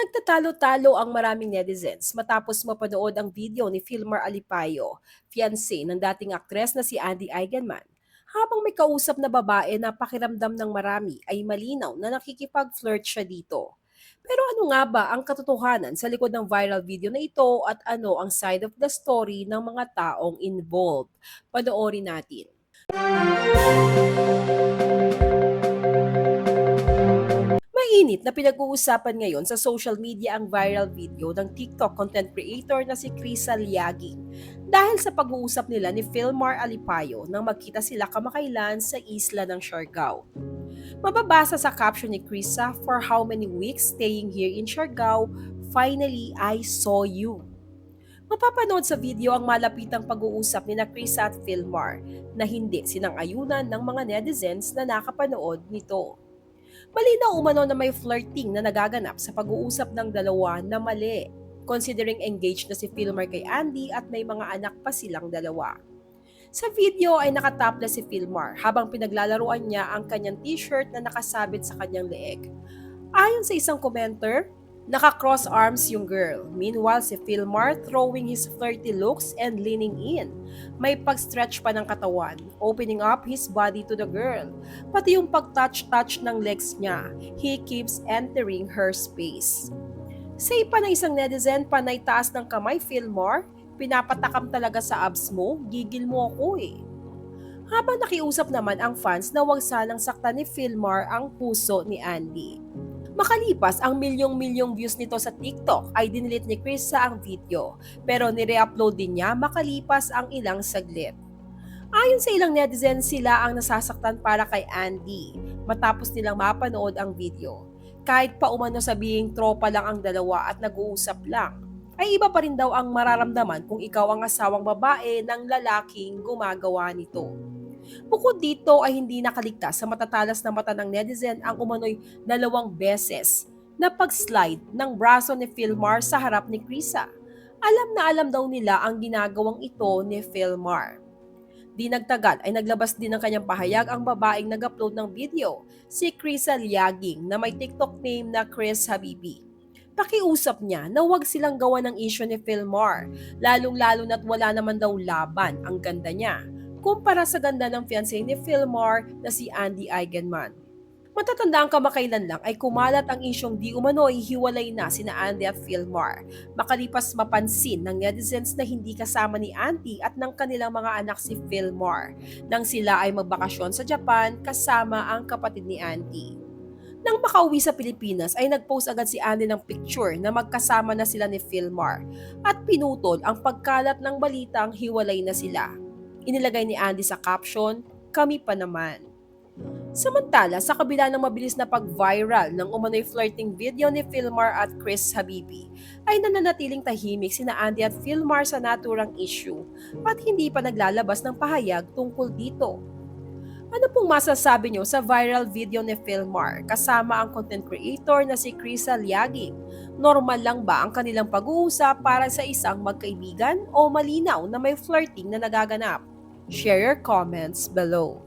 Nagtatalo-talo ang maraming netizens matapos mapanood ang video ni Filmar Alipayo, fiancé ng dating aktres na si Andy Eigenman. Habang may kausap na babae na pakiramdam ng marami ay malinaw na nakikipag-flirt siya dito. Pero ano nga ba ang katotohanan sa likod ng viral video na ito at ano ang side of the story ng mga taong involved? Panoorin natin. Mainit na pinag-uusapan ngayon sa social media ang viral video ng TikTok content creator na si Krisa Liaging dahil sa pag-uusap nila ni Philmar Alipayo nang magkita sila kamakailan sa isla ng Siargao. Mababasa sa caption ni Krisa, For how many weeks staying here in Siargao, finally I saw you. Mapapanood sa video ang malapitang pag-uusap ni na Krisa at Philmar na hindi sinang-ayunan ng mga netizens na nakapanood nito. Malinaw umano na may flirting na nagaganap sa pag-uusap ng dalawa na mali, considering engaged na si Filmar kay Andy at may mga anak pa silang dalawa. Sa video ay nakatopless si Filmar habang pinaglalaruan niya ang kanyang t-shirt na nakasabit sa kanyang leeg. Ayon sa isang commenter, naka-cross arms yung girl. Meanwhile, si Filmar throwing his flirty looks and leaning in. May pag-stretch pa ng katawan, opening up his body to the girl. Pati yung pag-touch-touch ng legs niya, he keeps entering her space. Say pa ng isang netizen, panay taas ng kamay, Filmar, pinapatakam talaga sa abs mo, gigil mo ako eh. Habang nakiusap naman ang fans na wag sanang saktan ni Filmar ang puso ni Andy. Makalipas ang milyong-milyong views nito sa TikTok ay dinilit ni Chris sa ang video pero nire-upload din niya makalipas ang ilang saglit. Ayon sa ilang netizens sila ang nasasaktan para kay Andy matapos nilang mapanood ang video. Kahit pa umano sabihing tropa lang ang dalawa at nag-uusap lang, ay iba pa rin daw ang mararamdaman kung ikaw ang asawang babae ng lalaking gumagawa nito. Bukod dito ay hindi nakaligtas sa matatalas na mata ng netizen ang umano'y dalawang beses na pag-slide ng braso ni Philmar sa harap ni Krisa. Alam na alam daw nila ang ginagawang ito ni Philmar. Di nagtagal ay naglabas din ng kanyang pahayag ang babaeng nag-upload ng video, si Krisa Liaging na may TikTok name na Chris Habibi. Pakiusap niya na huwag silang gawa ng issue ni Philmar, lalong-lalo na't wala naman daw laban ang ganda niya kumpara sa ganda ng fiancé ni Philmar na si Andy Eigenman. Matatanda ang kamakailan lang ay kumalat ang isyong di umano'y hiwalay na sina Andy at Philmar. Makalipas mapansin ng netizens na hindi kasama ni Andy at ng kanilang mga anak si Philmar nang sila ay magbakasyon sa Japan kasama ang kapatid ni Andy. Nang makauwi sa Pilipinas ay nagpost agad si Andy ng picture na magkasama na sila ni Philmar at pinutol ang pagkalat ng balitang hiwalay na sila. Inilagay ni Andy sa caption, kami pa naman. Samantala, sa kabila ng mabilis na pag-viral ng umano'y flirting video ni Philmar at Chris Habibi, ay nananatiling tahimik sina Andy at Philmar sa naturang issue at hindi pa naglalabas ng pahayag tungkol dito. Ano pong masasabi nyo sa viral video ni Philmar kasama ang content creator na si Krisa Liaging? Normal lang ba ang kanilang pag-uusap para sa isang magkaibigan o malinaw na may flirting na nagaganap? Share your comments below.